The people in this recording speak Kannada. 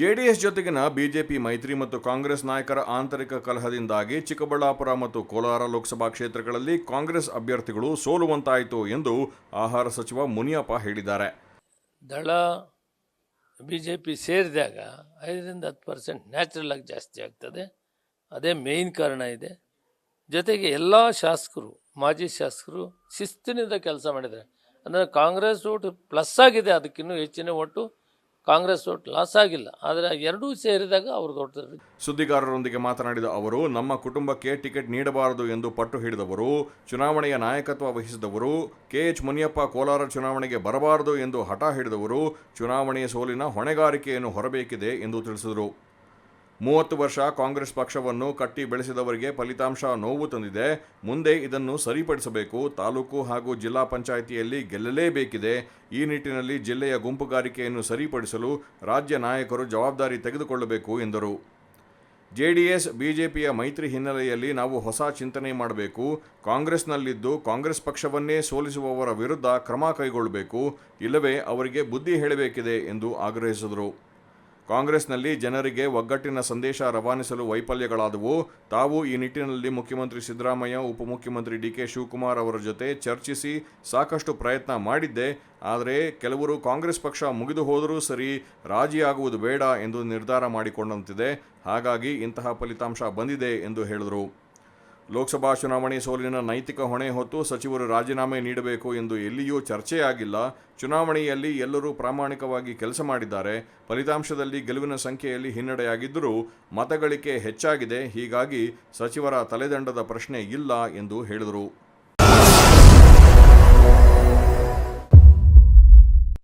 ಜೆಡಿಎಸ್ ಜೊತೆಗಿನ ಬಿಜೆಪಿ ಮೈತ್ರಿ ಮತ್ತು ಕಾಂಗ್ರೆಸ್ ನಾಯಕರ ಆಂತರಿಕ ಕಲಹದಿಂದಾಗಿ ಚಿಕ್ಕಬಳ್ಳಾಪುರ ಮತ್ತು ಕೋಲಾರ ಲೋಕಸಭಾ ಕ್ಷೇತ್ರಗಳಲ್ಲಿ ಕಾಂಗ್ರೆಸ್ ಅಭ್ಯರ್ಥಿಗಳು ಸೋಲುವಂತಾಯಿತು ಎಂದು ಆಹಾರ ಸಚಿವ ಮುನಿಯಪ್ಪ ಹೇಳಿದ್ದಾರೆ. ದಳ, ಬಿಜೆಪಿ ಸೇರಿದಾಗ ಐದರಿಂದ ಹತ್ತು ಪರ್ಸೆಂಟ್ ನ್ಯಾಚುರಲ್ ಆಗಿ ಜಾಸ್ತಿ ಆಗ್ತದೆ. ಅದೇ ಮೇಯ್ನ್ ಕಾರಣ ಇದೆ. ಜೊತೆಗೆ ಎಲ್ಲ ಶಾಸಕರು, ಮಾಜಿ ಶಾಸಕರು ಶಿಸ್ತಿನಿಂದ ಕೆಲಸ ಮಾಡಿದ್ದಾರೆ. ಅಂದರೆ ಕಾಂಗ್ರೆಸ್ ಓಟು ಪ್ಲಸ್ ಆಗಿದೆ, ಅದಕ್ಕಿನ್ನೂ ಹೆಚ್ಚಿನ ಒಟ್ಟು ಕಾಂಗ್ರೆಸ್ ಓಟ್ ಲಾಸ್ ಆಗಿಲ್ಲ. ಆದರೆ ಎರಡೂ ಸೇರಿದಾಗ ಅವರು ದೊಡ್ಡ ಸುದ್ದಿಗಾರರೊಂದಿಗೆ ಮಾತನಾಡಿದ ಅವರು, ನಮ್ಮ ಕುಟುಂಬಕ್ಕೆ ಟಿಕೆಟ್ ನೀಡಬಾರದು ಎಂದು ಪಟ್ಟು ಹಿಡಿದವರು, ಚುನಾವಣೆಯ ನಾಯಕತ್ವ ವಹಿಸಿದವರು ಕೆಎಚ್ ಮುನಿಯಪ್ಪ ಕೋಲಾರ ಚುನಾವಣೆಗೆ ಬರಬಾರದು ಎಂದು ಹಠ ಹಿಡಿದವರು ಚುನಾವಣೆಯ ಸೋಲಿನ ಹೊಣೆಗಾರಿಕೆಯನ್ನು ಹೊರಬೇಕಿದೆ ಎಂದು ತಿಳಿಸಿದರು. ಮೂವತ್ತು ವರ್ಷ ಕಾಂಗ್ರೆಸ್ ಪಕ್ಷವನ್ನು ಕಟ್ಟಿ ಬೆಳೆಸಿದವರಿಗೆ ಫಲಿತಾಂಶ ನೋವು ತಂದಿದೆ. ಮುಂದೆ ಇದನ್ನು ಸರಿಪಡಿಸಬೇಕು. ತಾಲೂಕು ಹಾಗೂ ಜಿಲ್ಲಾ ಪಂಚಾಯಿತಿಯಲ್ಲಿ ಗೆಲ್ಲಲೇಬೇಕಿದೆ. ಈ ನಿಟ್ಟಿನಲ್ಲಿ ಜಿಲ್ಲೆಯ ಗುಂಪುಗಾರಿಕೆಯನ್ನು ಸರಿಪಡಿಸಲು ರಾಜ್ಯ ನಾಯಕರು ಜವಾಬ್ದಾರಿ ತೆಗೆದುಕೊಳ್ಳಬೇಕು ಎಂದರು. ಜೆಡಿಎಸ್, ಬಿಜೆಪಿಯ ಮೈತ್ರಿ ಹಿನ್ನೆಲೆಯಲ್ಲಿ ನಾವು ಹೊಸ ಚಿಂತನೆ ಮಾಡಬೇಕು. ಕಾಂಗ್ರೆಸ್ನಲ್ಲಿದ್ದು ಕಾಂಗ್ರೆಸ್ ಪಕ್ಷವನ್ನೇ ಸೋಲಿಸುವವರ ವಿರುದ್ಧ ಕ್ರಮ ಕೈಗೊಳ್ಳಬೇಕು. ಇಲ್ಲವೇ ಅವರಿಗೆ ಬುದ್ಧಿ ಹೇಳಬೇಕಿದೆ ಎಂದು ಆಗ್ರಹಿಸಿದರು. ಕಾಂಗ್ರೆಸ್ನಲ್ಲಿ ಜನರಿಗೆ ಒಗ್ಗಟ್ಟಿನ ಸಂದೇಶ ರವಾನಿಸಲು ವೈಫಲ್ಯಗಳಾದವು. ತಾವು ಈ ನಿಟ್ಟಿನಲ್ಲಿ ಮುಖ್ಯಮಂತ್ರಿ ಸಿದ್ದರಾಮಯ್ಯ, ಉಪಮುಖ್ಯಮಂತ್ರಿ ಡಿ ಕೆ ಶಿವಕುಮಾರ್ ಅವರ ಜೊತೆ ಚರ್ಚಿಸಿ ಸಾಕಷ್ಟು ಪ್ರಯತ್ನ ಮಾಡಿದ್ದೆ. ಆದರೆ ಕೆಲವರು ಕಾಂಗ್ರೆಸ್ ಪಕ್ಷ ಮುಗಿದು ಹೋದರೂ ಸರಿ ರಾಜಿಯಾಗುವುದು ಬೇಡ ಎಂದು ನಿರ್ಧಾರ ಮಾಡಿಕೊಂಡಂತಿದೆ. ಹಾಗಾಗಿ ಇಂತಹ ಫಲಿತಾಂಶ ಬಂದಿದೆ ಎಂದು ಹೇಳಿದರು. ಲೋಕಸಭಾ ಚುನಾವಣೆ ಸೋಲಿನ ನೈತಿಕ ಹೊಣೆ ಹೊತ್ತು ಸಚಿವರು ರಾಜೀನಾಮೆ ನೀಡಬೇಕು ಎಂದು ಎಲ್ಲಿಯೂ ಚರ್ಚೆಯಾಗಿಲ್ಲ. ಚುನಾವಣೆಯಲ್ಲಿ ಎಲ್ಲರೂ ಪ್ರಾಮಾಣಿಕವಾಗಿ ಕೆಲಸ ಮಾಡಿದ್ದಾರೆ. ಫಲಿತಾಂಶದಲ್ಲಿ ಗೆಲುವಿನ ಸಂಖ್ಯೆಯಲ್ಲಿ ಹಿನ್ನಡೆಯಾಗಿದ್ದರೂ ಮತಗಳಿಕೆ ಹೆಚ್ಚಾಗಿದೆ. ಹೀಗಾಗಿ ಸಚಿವರ ತಲೆದಂಡದ ಪ್ರಶ್ನೆ ಇಲ್ಲ ಎಂದು ಹೇಳಿದರು.